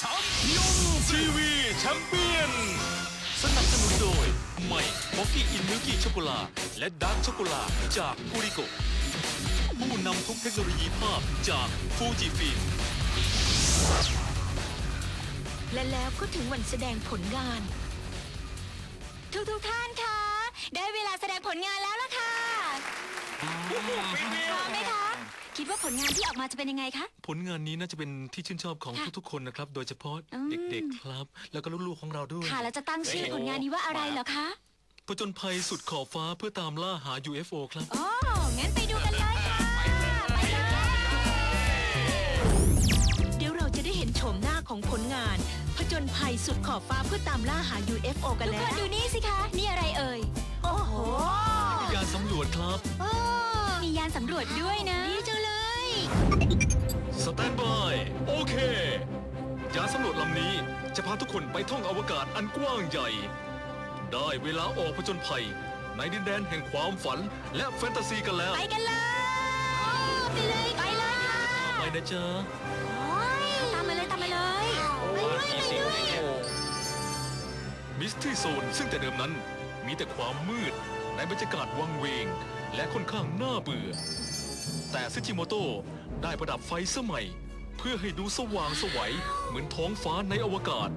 แชมปิยนทีวีแชมเปี้ยนสนับสนุนโดยใหม่คอฟฟี่อินมิลกี้ช็อกโกแลตและดาร์กช็อกโกแลตจากปูริโกผู้นำทุกเทคโนโลยีภาพจากฟูจิฟิล์มและแล้วก็ถึงวันแสดงผลงาน ทุกทุกๆท่านคะ ได้เวลาแสดงผลงานแล้วล่ะค่ะพร้อมไหมคะ คิดว่าผลงานที่ออกมาจะเป็นยังไงคะ ผลงานนี้น่าจะเป็นที่ชื่นชอบของค่ะทุกๆคนนะครับ โดยเฉพาะอืม เด็กๆครับ แล้วก็ลูกๆของเราด้วย ค่ะแล้วจะตั้งชื่อผลงานนี้ว่าอะไรเหรอคะผจญภัยสุดขอบฟ้าเพื่อตามล่าหา UFO ครับ โอ้งั้นไปดูกันเลยค่ะ ไปเลยเดี๋ยวเราจะได้เห็นโฉมหน้าของผลงานผจญภัยสุดขอบฟ้าเพื่อตามล่าหา UFO กันทุกแล้คว นดูนี่สิคะ นี่อะไรเอ่ย โอ้โหยานสำรวจครับโอ้มียานสำรวจด้วยนะ ดีจังเลย สแตนบาย โอเค ยานสำรวจลำนี้จะพาทุกคนไปท่องอวกาศอันกว้างใหญ่ ได้เวลาออกผจญภัย ในดินแดนแห่งความฝันและแฟนตาซีกันแล้ว ไปกันเลยไปเลยไปเลยค่ะไปนะจ๊ะตามมาเลยตามมาเลยไปด้วยไปด้วยมิสทีโซนซึ่งแต่เดิมนั้นมีแต่ความมืดในบรรยากาศวังเวง และค่อนข้างน่าเบื่อ แต่ซึจิโมโต ได้ประดับไฟสมัย เพื่อให้ดูสว่างไสวัยเหมือนท้องฟ้าในอวกาศ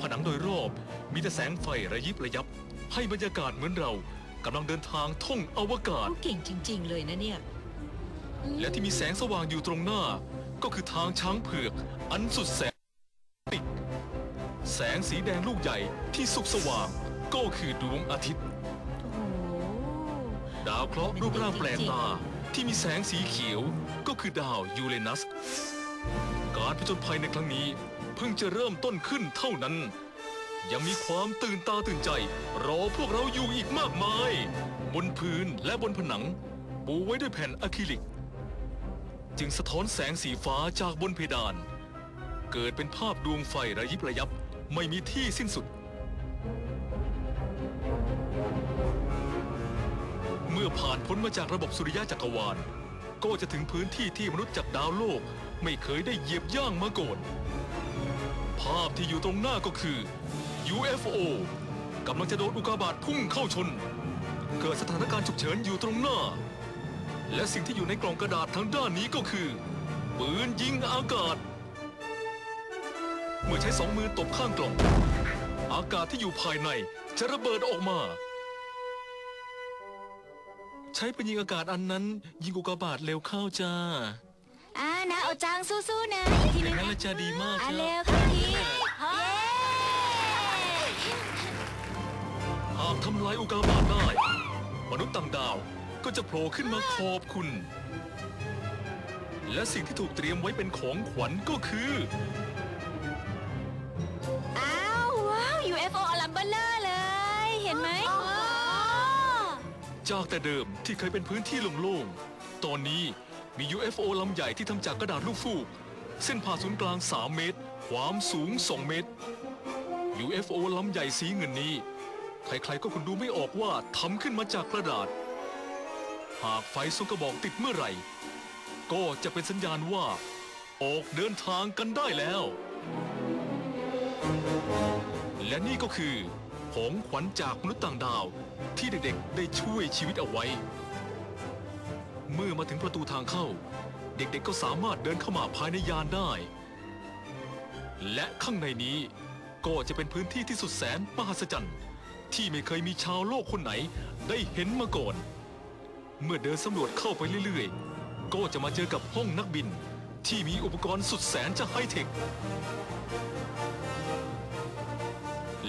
ผนังโดยรอบมีแต่แสงไฟระยิบระยับ ให้บรรยากาศเหมือนเรากำลังเดินทางท่องอวกาศ เขาเก่งจริง ๆ เลยนะเนี่ย และที่มีแสงสว่างอยู่ตรงหน้า ก็คือทางช้างเผือกอันสุดแสนติกแสงสีแดงลูกใหญ่ที่สุกสว่าง ก็คือดวงอาทิตย์ โอ้โห ดาวเคราะห์รูปร่างแปลกตา ที่มีแสงสีเขียวก็คือดาวยูเรนัส การผจญภัยในครั้งนี้เพิ่งจะเริ่มต้นขึ้นเท่านั้น ยังมีความตื่นตาตื่นใจ รอพวกเราอยู่อีกมากมาย บนพื้นและบนผนัง ปูไว้ด้วยแผ่นอะคริลิก จึงสะท้อนแสงสีฟ้าจากบนเพดาน เกิดเป็นภาพดวงไฟระยิบระยับไม่มีที่สิ้นสุด เมื่อผ่านพ้นมาจากระบบสุริยะจักรวาล ก็จะถึงพื้นที่ที่มนุษย์จากดาวโลกไม่เคยได้เหยียบย่างมาก่อน ภาพที่อยู่ตรงหน้าก็คือ UFO กำลังจะโดนอุกกาบาตพุ่งเข้าชน เกิดสถานการณ์ฉุกเฉินอยู่ตรงหน้า และสิ่งที่อยู่ในกล่องกระดาษทางด้านนี้ก็คือ ปืนยิงอากาศ เมื่อใช้สองมือตบข้างกล่อง อากาศที่อยู่ภายในจะระเบิดออกมา ใช้ปืนยิงอากาศอันนั้น ยิงอุกกาบาตเร็วเข้าจ้าอ่านะเอาจางสู้ๆนะอีกทีอนึย่างงนั้นนะละจะดีมากอะจ้าเร็วค่ะพี่เย้หากทำลายอุกกาบาตได้ มนุษย์ต่างดาวก็จะโผล่ขึ้นมาขอบคุณ และสิ่งที่ถูกเตรียมไว้เป็นของขวัญก็คืออ้ จากแต่เดิมที่เคยเป็นพื้นที่โล่งๆ ตอนนี้มี UFO ลำใหญ่ที่ทำจากกระดาษลูกฟูก เส้นผ่าศูนย์กลาง 3 เมตร ความสูง 2 เมตร UFO ลำใหญ่สีเงินนี้ ใครๆก็คงดูไม่ออกว่าทำขึ้นมาจากกระดาษ หากไฟส่องกระบอกติดเมื่อไหร่ ก็จะเป็นสัญญาณว่า ออกเดินทางกันได้แล้ว และนี่ก็คือ ของขวัญจากมนุษย์ต่างดาว ที่เด็กๆ ได้ช่วยชีวิตเอาไว้ เมื่อมาถึงประตูทางเข้า เด็กๆก็สามารถเดินเข้ามาภายในยานได้ และข้างในนี้ก็จะเป็นพื้นที่ที่สุดแสนมหัศจรรย์ ที่ไม่เคยมีชาวโลกคนไหนได้เห็นมาก่อน เมื่อเดินสำรวจเข้าไปเรื่อยๆ ก็จะมาเจอกับห้องนักบิน ที่มีอุปกรณ์สุดแสนจะไฮเทค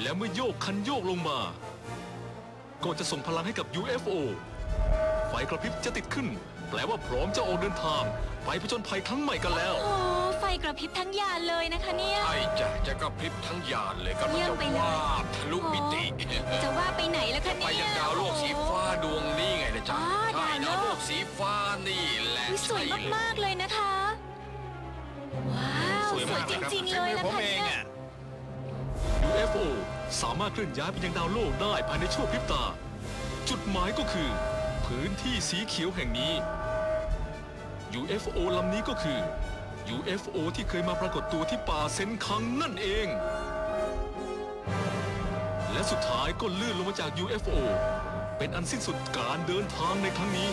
และเมื่อโยกคันโยกลงมา ก็จะส่งพลังให้กับ UFO ไฟกระพริบจะติดขึ้น แปลว่าพร้อมจะออกเดินทาง ไปผจญภัยครั้งใหม่กันแล้ว โอ้ ไฟกระพริบทั้งยานเลยนะคะเนี่ยใช่จ้ะจะกระพริบทั้งยานเลยกำลังเยี่ยมจะไปเลยวาบทะลุมิติ จะว่าไปไหนแล้วคะไปเนี่ย ยังดาวโลกสีฟ้าดวงนี้ไงนะจ๊ะอ๋อใช่ดาดาววโลโลกกสีฟ้านี่แหละอุ๊ยสวยใช่เลยมาก ๆ เลยนะคะ ว้าว สวยมากจเลยครับริง ๆ เลยฝีมือนะผมคะเองเนี่ยอะ UFO สามารถเคลื่อนย้ายไปยังดาวโลกได้ภายในชั่วพริบตา จุดหมายก็คือ พื้นที่สีเขียวแห่งนี้ UFO ลำนี้ก็คือ UFO ที่เคยมาปรากฏตัวที่ป่าเซนคังนั่นเอง และสุดท้ายก็ลื่นลงมาจาก UFO เป็นอันสิ้นสุดการเดินทางในครั้งนี้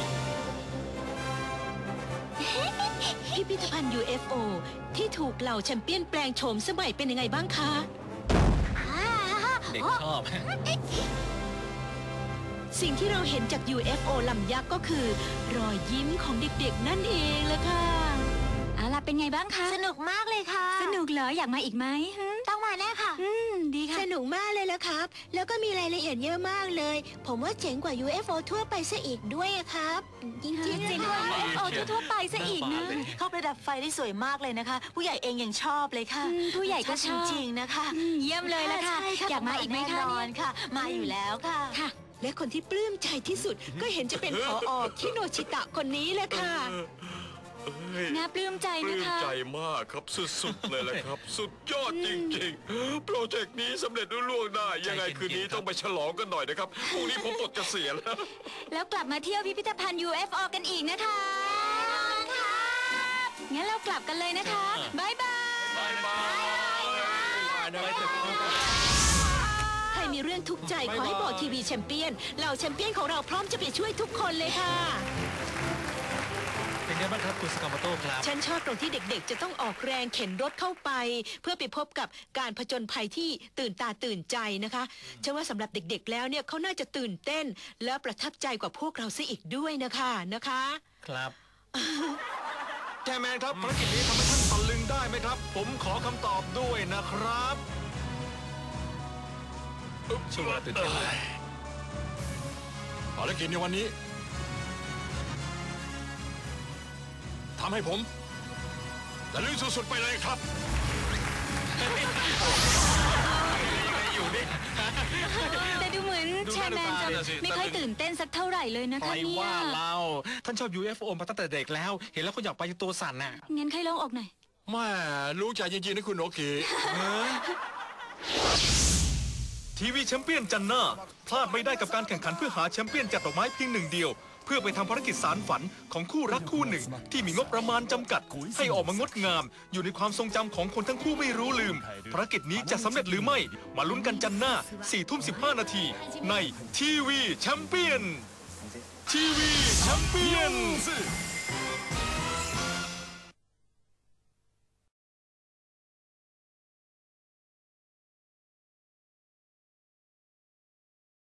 พิพิธภัณฑ์ UFO ที่ถูกเหล่าแชมเปี้ยนแปลงโฉมสมัยเป็นยังไงบ้างคะ ด็กชอบ สิ่งที่เราเห็นจาก UFO ลำยักษ์ก็คือ รอยยิ้มของเด็กๆ นั่นเองละค่ะเอาล่ะเป็นไงบ้างคะ สนุกมากเลยค่ะ สนุกเหรอ อยากมาอีกไหมฮึต้องมาแน่ค่ะ อืม ดีค่ะ สนุกมากเลยละครับ แล้วก็มีรายละเอียดเยอะมากเลย ผมว่าเจ๋งกว่า UFO ทั่วไปซะอีกด้วยอะครับ จริงๆจริงด้วย UFO ทั่วๆไปซะอีกนะ เข้าประดับไฟได้สวยมากเลยนะคะ ผู้ใหญ่เองยังชอบเลยค่ะ อืมผู้ใหญ่ก็ชอบ จริงๆนะคะอืมเยี่ยมเลยละค่ะ ใช่อยากมาอีกไหมคะแน่นอเนี่นยค่ะ มาอยู่แล้วค่ะ ค่ะ และคนที่ปลื้มใจที่สุดก็เห็นจะเป็นผออคิโนชิตะคนนี้แหละค่ะ น่าปลื้มใจปนะลื้มคะ ใจมากครับสุดๆเลยแหละครับ สุดยอดจริงๆ โปรเจกต์นี้สำเร็จรุ่ล่วงได้ ยังไงคืนนี้ต้องไปฉลองกันหน่อยนะครับพรุ่งนี้ผมปลดเกษียณแล้ว แล้วกลับมาเที่ยวพิพิธภัณฑ์ UFO กันอีกนะคะงั้นเรากลับกันเลยนะคะบายบาย บายบายใครมีเรื่องทุกข์ใจ ขอให้บอกทีวีแชมเปี้ยน เหล่าแชมเปี้ยนของเราพร้อมจะไปช่วยทุกคนเลยค่ะ เป็นไงบ้างครับคุณสกามาโต้ครับ ฉันชอบตรงที่เด็กๆ จะต้องออกแรงเข็นรถเข้าไป เพื่อไปพบกับการผจญภัยที่ตื่นตาตื่นใจนะคะฉันว่าสำหรับเด็กๆ แล้วเนี่ยเขาน่าจะตื่นเต้น และประทับใจกว่าพวกเราซะอีกด้วยนะคะนะคะ ครับแกแมนครับภารกิจนี้ทำให้ท่านตะลึงได้ไหมครับ ผมขอคำตอบด้วยนะครับช่วงเวลาตื่นเต้นเลยภารกิจในวันนี้ ทำให้ผมตะลึงสุดๆไปเลยครับแต่ดูเหมือนดูแชหน้าร์แมนดูจะตาสิ ไม่ค่อยตื่นเต้นสักเท่าไหร่เลยนะใครคะเนี่ยว่าเราท่านชอบ UFO มาตั้งแต่เด็กแล้ว เห็นแล้วก็อยากไปจนตัวสั่นน่ะงั้นใครลองออกหน่อยแม่รู้ใจจริงๆนะคุณโอเคทีวีแชมเปี้ยนจันน่าพลาดไม่ได้กับการแข่งขันเพื่อหาแชมเปี้ยนจัดดอกไม้เพียงหนึ่งเดียวเพื่อไปทำภารกิจสารฝันของคู่รักคู่หนึ่ง ที่มีงบประมาณจำกัด ให้ออกมางดงาม อยู่ในความทรงจำของคนทั้งคู่ไม่รู้ลืม ภารกิจนี้จะสำเร็จหรือไม่ มาลุ้นกันจันน่า4ทุ่ม15 นาที ในทีวีแชมเปี้ยนทีวีแชมเปี้ยน